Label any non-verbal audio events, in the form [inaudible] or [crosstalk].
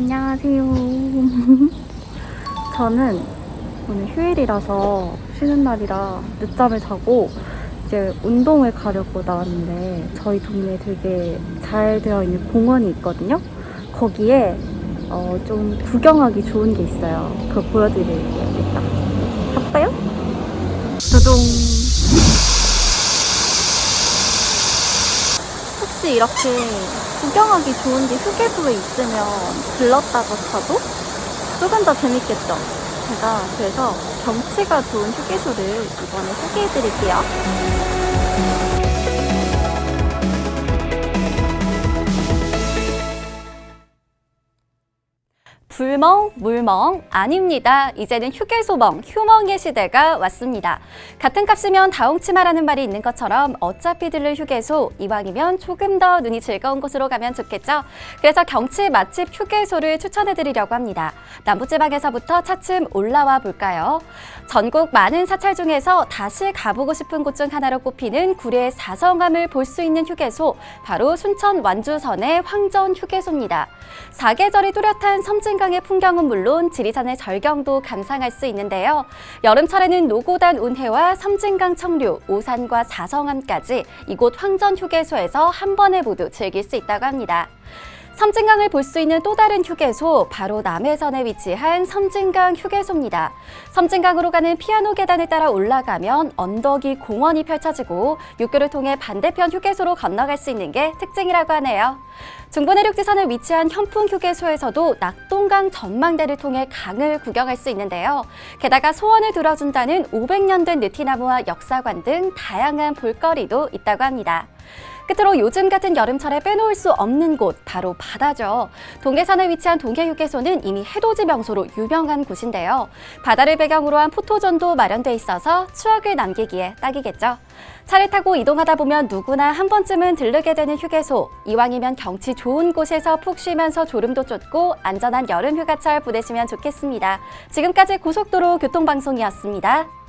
안녕하세요. [laughs] 저는 오늘 휴일이라서 쉬는 날이라 늦잠을 자고 이제 운동을 가려고 나왔는데 저희 동네에 되게 잘 되어 있는 공원이 있거든요. 거기에 어, 좀 구경하기 좋은 게 있어요. 그거 보여드릴게요. 이따. 갈까요? 두둥. 혹시 이렇게 구경하기 좋은 게 휴게소에 있으면 들렀다고 쳐도 조금 더 재밌겠죠? 제가 그래서 경치가 좋은 휴게소를 이번에 소개해 드릴게요. 불멍, 물멍 아닙니다. 이제는 휴게소멍, 휴멍의 시대가 왔습니다. 같은 값이면 다홍치마라는 말이 있는 것처럼 어차피 들를 휴게소, 이왕이면 조금 더 눈이 즐거운 곳으로 가면 좋겠죠? 그래서 경치 맛집 휴게소를 추천해드리려고 합니다. 남부지방에서부터 차츰 올라와 볼까요? 전국 많은 사찰 중에서 다시 가보고 싶은 곳 중 하나로 꼽히는 구례 사성함을 볼 수 있는 휴게소, 바로 순천 완주선의 황전 휴게소입니다. 사계절이 뚜렷한 섬진 강의 풍경은 물론 지리산의 절경도 감상할 수 있는데요. 여름철에는 노고단 운해와 섬진강 청류, 오산과 사성암까지 이곳 황전 휴게소에서 한 번에 모두 즐길 수 있다고 합니다. 섬진강을 볼 수 있는 또 다른 휴게소, 바로 남해선에 위치한 섬진강 휴게소입니다. 섬진강으로 가는 피아노 계단을 따라 올라가면 언덕이 공원이 펼쳐지고 육교를 통해 반대편 휴게소로 건너갈 수 있는 게 특징이라고 하네요. 중부내륙지선에 위치한 현풍 휴게소에서도 낙동강 전망대를 통해 강을 구경할 수 있는데요. 게다가 소원을 들어준다는 500년 된 느티나무와 역사관 등 다양한 볼거리도 있다고 합니다. 끝으로 요즘 같은 여름철에 빼놓을 수 없는 곳 바로 바다죠. 동해산에 위치한 동해휴게소는 이미 해돋이 명소로 유명한 곳인데요. 바다를 배경으로 한 포토존도 마련돼 있어서 추억을 남기기에 딱이겠죠. 차를 타고 이동하다 보면 누구나 한 번쯤은 들르게 되는 휴게소. 이왕이면 경치 좋은 곳에서 푹 쉬면서 졸음도 쫓고 안전한 여름 휴가철 보내시면 좋겠습니다. 지금까지 고속도로 교통방송이었습니다.